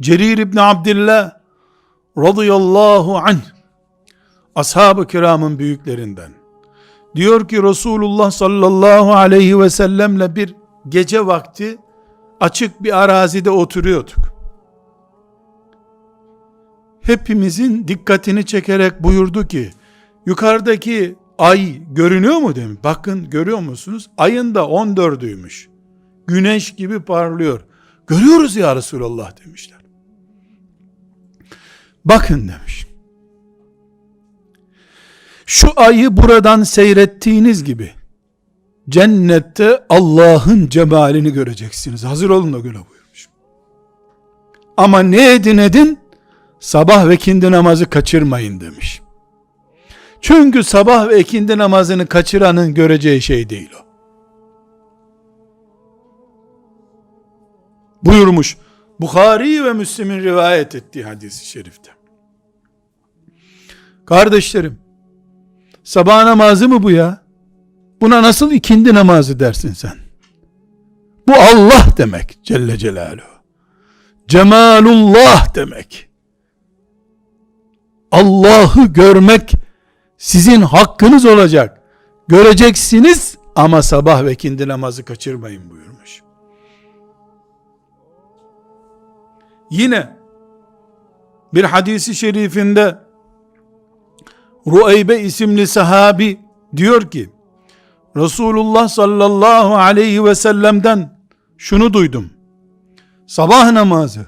Cerir İbni Abdillah radıyallahu anh ashab-ı kiramın büyüklerinden diyor ki Resulullah sallallahu aleyhi ve sellemle bir gece vakti açık bir arazide oturuyorduk. Hepimizin dikkatini çekerek buyurdu ki yukarıdaki ay görünüyor mu demiş. Bakın görüyor musunuz? Ayın da 14'üymüş. Güneş gibi parlıyor. Görüyoruz ya Resulallah demişler. Bakın demiş. Şu ayı buradan seyrettiğiniz gibi cennette Allah'ın cemalini göreceksiniz. Hazır olun da göre buyurmuş. Ama ne edin edin sabah ve ikindi namazı kaçırmayın demiş. Çünkü sabah ve ikindi namazını kaçıranın göreceği şey değil o. Buyurmuş Bukhari ve Müslim'in rivayet ettiği hadisi şerifte. Kardeşlerim, sabah namazı mı bu ya? Buna nasıl ikindi namazı dersin sen? Bu Allah demek Celle Celaluhu. Cemalullah demek. Allah'ı görmek sizin hakkınız olacak. Göreceksiniz ama sabah ve ikindi namazı kaçırmayın buyurmuş. Yine bir hadisi şerifinde Rueybe isimli sahabi diyor ki Resulullah sallallahu aleyhi ve sellem'den şunu duydum. Sabah namazı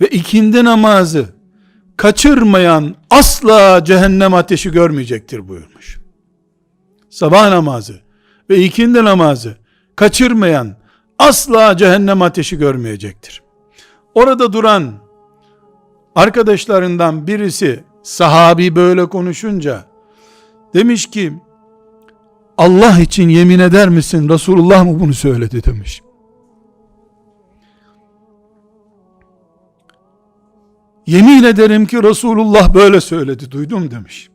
ve ikindi namazı kaçırmayan asla cehennem ateşi görmeyecektir buyurmuş. Sabah namazı ve ikindi namazı kaçırmayan asla cehennem ateşi görmeyecektir. Orada duran arkadaşlarından birisi sahabi böyle konuşunca demiş ki Allah için yemin eder misin Resulullah mı bunu söyledi demiş. Yemin ederim ki Resulullah böyle söyledi duydum demiş.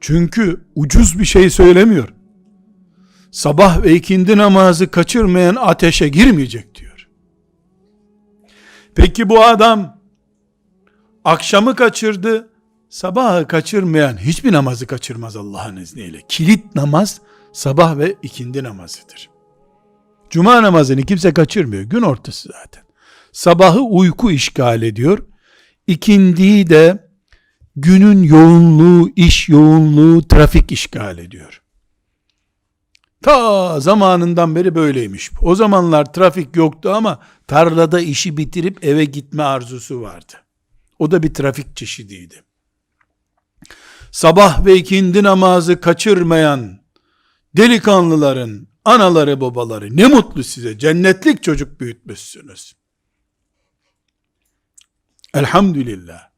Çünkü ucuz bir şey söylemiyor. Sabah ve ikindi namazı kaçırmayan ateşe girmeyecek diyor. Peki bu adam akşamı kaçırdı, sabahı kaçırmayan hiçbir namazı kaçırmaz Allah'ın izniyle. Kilit namaz sabah ve ikindi namazıdır. Cuma namazını kimse kaçırmıyor. Gün ortası zaten. Sabahı uyku işgal ediyor. İkindiyi de günün yoğunluğu, iş yoğunluğu, trafik işgal ediyor. Ta zamanından beri böyleymiş. O zamanlar trafik yoktu ama tarlada işi bitirip eve gitme arzusu vardı. O da bir trafik çeşidiydi. Sabah ve ikindi namazı kaçırmayan delikanlıların anaları babaları ne mutlu size cennetlik çocuk büyütmüşsünüz. Elhamdülillah.